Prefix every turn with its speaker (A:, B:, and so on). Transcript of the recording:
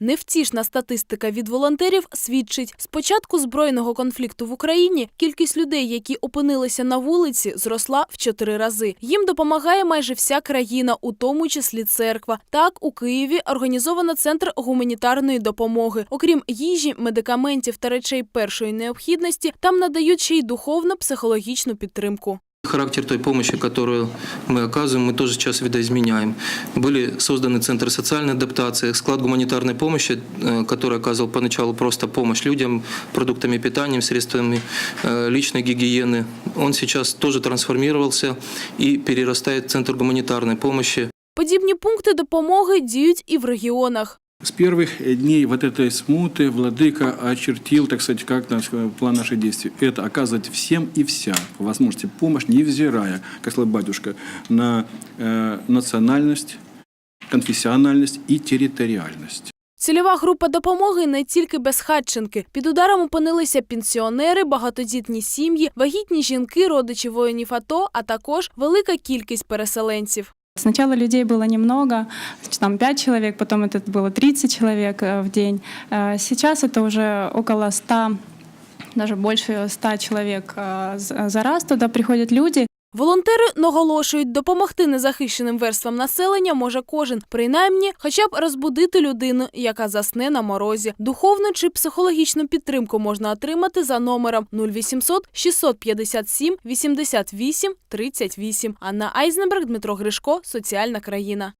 A: Невтішна статистика від волонтерів свідчить, з початку збройного конфлікту в Україні кількість людей, які опинилися на вулиці, зросла в чотири рази. Їм допомагає майже вся країна, у тому числі церква. Так, у Києві організовано центр гуманітарної допомоги. Окрім їжі, медикаментів та речей першої необхідності, там надають ще й духовно-психологічну підтримку.
B: Характер той помощи, которую мы оказываем, мы тоже сейчас видоизменяем. Были созданы центры социальной адаптации, склад гуманитарной помощи, э, который оказывал поначалу просто помощь людям продуктами питания, средствами э, личной гигиены. Он сейчас тоже трансформировался и перерастает в центр гуманитарной помощи.
A: Подібні пункти допомоги діють і в регіонах.
C: С первых дней вот этой смуты Владыка очертил, так сказать, как наш э, план наших действий. Это оказывать всем и вся по возможности помощь, невзирая, как сказал батюшка, на э, национальность, конфессиональность и территориальность.
A: Цільова група допомоги не тільки безхатченки. Під ударом опинилися пенсіонери, багатодітні сім'ї, вагітні жінки, родичі воїнів АТО, а також велика кількість переселенців.
D: Сначала людей было немного, там 5 человек, потом это было 30 человек э, в день. Э, Сейчас это уже около 100, даже больше 100 человек э, за за раз туда приходят люди.
A: Волонтери наголошують, допомогти незахищеним верствам населення може кожен, принаймні, хоча б розбудити людину, яка засне на морозі. Духовну чи психологічну підтримку можна отримати за номером 0800 657 88 38. Анна Айзенберг, Дмитро Гришко, Соціальна країна.